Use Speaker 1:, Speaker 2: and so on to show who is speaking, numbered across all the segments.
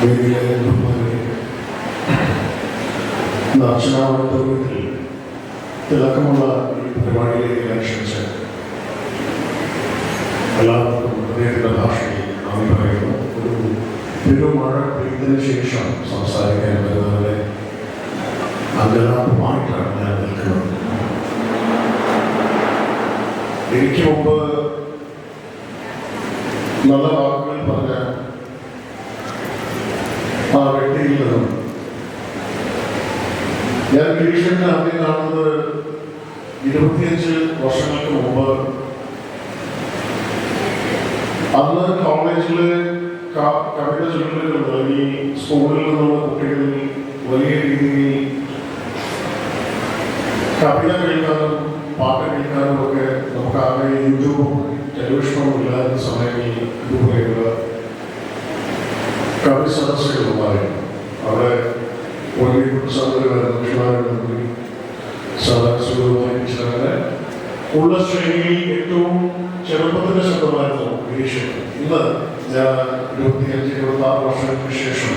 Speaker 1: വേദിയിലെ ബഹുമാനരെ, ഇന്ന് അർച്ചനാവട്ടത്തിൽ തിളക്കമുള്ള ഈ പരിപാടിയിലേക്ക് ഞാൻ ക്ഷണിച്ച് എല്ലാവർക്കും ഹൃദയത്തിൻ്റെ ഭാഷയിൽ നന്ദി പറയുന്നു ഒരു പെരുമഴ പെയ്തതിനു ശേഷം സംസാരിക്കാൻ വരുന്നവരെ അങ്കലാപമായിട്ടാണ് ഞാൻ നിൽക്കുന്നത് എനിക്ക് മുമ്പ് നല്ല ആ വ്യക്തിയിൽ നിന്നും ഞാൻ ഗിരീഷന്റെ ആദ്യം കാണുന്നത് ഇരുപത്തിയഞ്ച് വർഷങ്ങൾക്ക് മുമ്പ് അന്ന് കോളേജിൽ കവിത ചൊല്ലലുകൾ നൽകി സ്കൂളിൽ നിന്നുള്ള കുട്ടികളിൽ വലിയ രീതിയിൽ കവിത കേൾക്കാനും പാട്ട് കേൾക്കാനും ഒക്കെ നമുക്ക് ആകെ യൂട്യൂബും ടെലിവിഷനും ഇല്ലാത്ത സമയങ്ങളിൽ ഇതുപോലെയുള്ള കവി സദസ്സുകൾ മാറി അവിടെ വലിയ സഹോദരന്മാരും സദസ്സുകളുമായി ഉള്ള ശ്രേണിയിൽ ഏറ്റവും ചെറുപ്പത്തിന്റെ ശബ്ദമായിരുന്നു ഗിരീഷൻ ഇന്ന് ഞാൻ ഇരുപത്തിയഞ്ച് ഇരുപത്തി ആറ് വർഷങ്ങൾക്ക് ശേഷം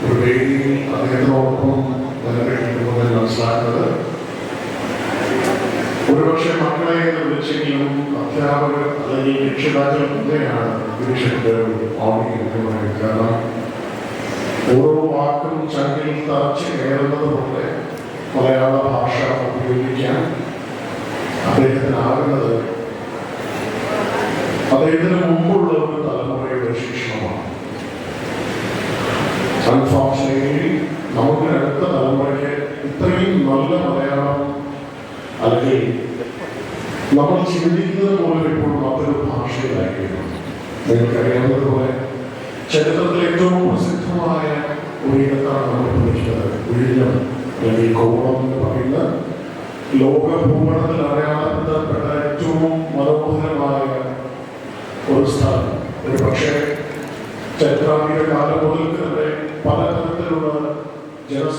Speaker 1: ഒരു വേദിയിൽ അദ്ദേഹത്തിനോടൊപ്പം നിലനിൽക്കുമ്പോൾ ഞാൻ മനസ്സിലാക്കുന്നത് ഒരുപക്ഷെ മക്കളെ എന്ന് വിളിച്ചെങ്കിലും അധ്യാപകർ അല്ലെങ്കിൽ രക്ഷിതാക്കൾ തന്നെയാണ് ഗിരീഷന്റെ എന്ന് കാരണം ചങ്കിൽ തറച്ച് കയറുന്നത് പോലെ മലയാള ഭാഷ ഉപയോഗിക്കാൻ അദ്ദേഹത്തിനാകുന്നത് അദ്ദേഹത്തിന് മുമ്പുള്ള ഒരു തലമുറയുടെ ശിക്ഷണമാണ്. അൺഫോർച്ചുനേറ്റ്ലി നമുക്ക് അടുത്ത തലമുറയ്ക്ക് ഇത്രയും നല്ല മലയാളം അല്ലെങ്കിൽ നമ്മൾ ചിന്തിക്കുന്നത് പോലെ ഇപ്പോൾ മറ്റൊരു ഭാഷയിലായിരുന്നു നിങ്ങൾക്കറിയാവുന്നതുപോലെ ചരിത്രത്തിൽ ഏറ്റവും പ്രസിദ്ധമായ ഒരു അല്ലെങ്കിൽ കോവളം എന്ന് പറയുന്ന ലോക ഭൂപടത്തിൽ അടയാളപ്പെടുത്തപ്പെട്ട ഏറ്റവും മനോഹരമായ ഒരു സ്ഥലം. ഒരു പക്ഷേ ചരിത്രാതീത കാലം മുതൽ തന്നെ പലതരത്തിലുള്ള എന്തോ